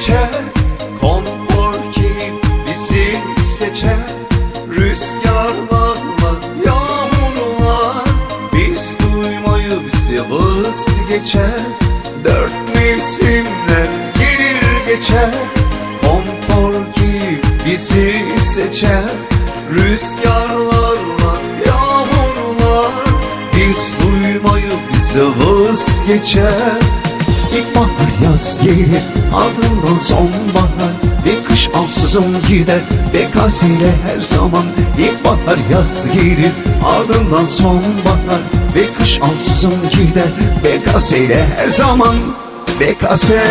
geçer Konfor keyif bizi seçer. Rüzgarlarla yağmurlar. Biz duymayı bize vazgeçer. Dört mevsimler gelir geçer. Konfor keyif bizi seçer. Rüzgarlarla yağmurlar. Biz duymayı bize vazgeçer İlkbahar yaz gelir ardından sonbahar. Ve kış ansızın gider bekasıyla her zaman. İlkbahar yaz gelir ardından sonbahar. Ve kış ansızın gider bekasıyla her zaman. Bekase